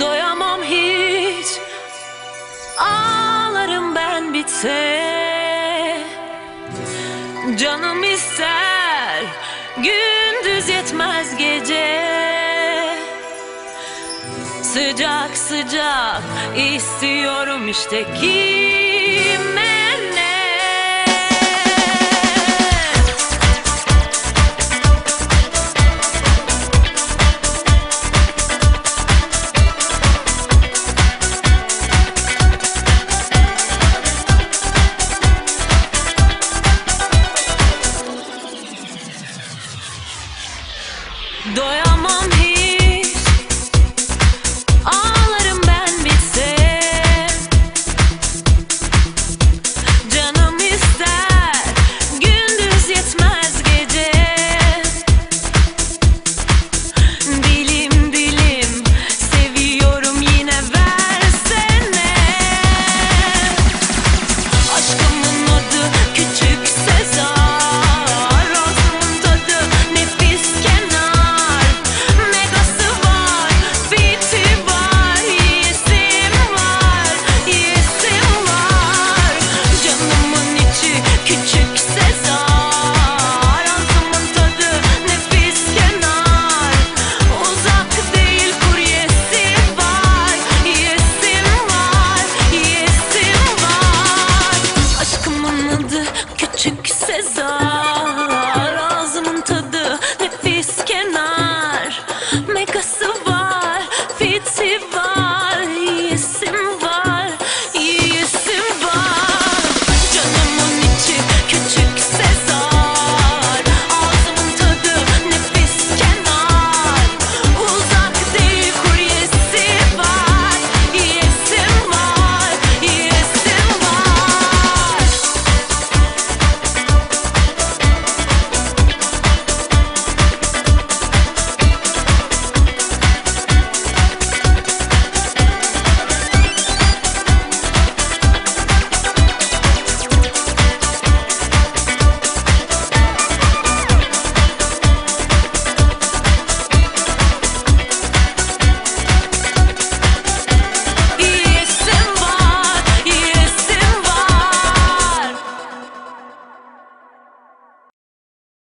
Doyamam hiç. Ağlarım ben bitse. Canım ister Gündüz yetmez gece. Sıcak sıcak istiyorum işte kime Doy amor. yarası var, fiti.